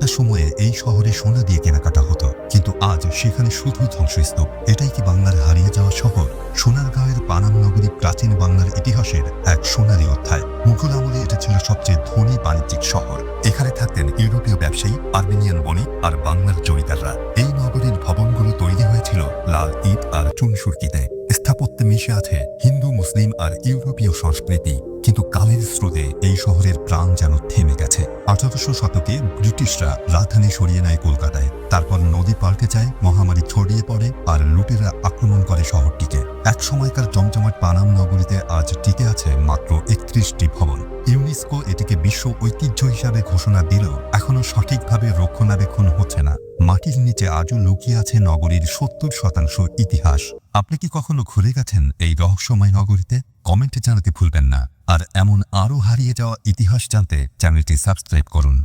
একটা সময়ে এই শহরে সোনা দিয়ে কেনাকাটা হতো, কিন্তু আজ সেখানে শুধু ধ্বংসস্তূপ। এটাই কি বাংলার হারিয়ে যাওয়া শহর? সোনারগাঁওয়ের পানাম নগরী প্রাচীন বাংলার ইতিহাসের এক সোনালী অধ্যায়। মুঘল আমলে এটা ছিল সবচেয়ে ধনী বাণিজ্যিক শহর। এখানে থাকতেন ইউরোপীয় ব্যবসায়ী আর্মেনিয়ান বণিক আর বাংলার জমিদাররা। এই নগরীর ভবনগুলো তৈরি হয়েছিল লাল ইট আর চুনসুরকিতে স্থাপত্যে মিশে আছে হিন্দু, মুসলিম আর ইউরোপীয় সংস্কৃতি, কিন্তু কালের স্রোতে এই শহরের প্রাণ যেন থেমে গেছে। আঠারোশো শতকে ব্রিটিশরা রাজধানী সরিয়ে নেয় কলকাতায়। তারপর নদী পাল্টে যায়, মহামারী ছড়িয়ে পড়ে আর লুটেরা আক্রমণ করে শহরটিকে। এক সময়কার জমজমাট পানাম নগরীতে আজ টিকে আছে মাত্র একত্রিশটি ভবন। ইউনেস্কো এটিকে বিশ্ব ঐতিহ্য হিসাবে ঘোষণা দিলেও এখনও সঠিকভাবে রক্ষণাবেক্ষণ হচ্ছে না। মাটির নিচে আজও লুকিয়ে আছে নগরীর সত্তর শতাংশ ইতিহাস। আপনি কি কখনো ঘুরে গেছেন এই রহস্যময় নগরীতে? কমেন্টে জানাতে ভুলবেন না। আর এমন আরও হারিয়ে যাওয়া ইতিহাস জানতে চ্যানেলটি সাবস্ক্রাইব করুন।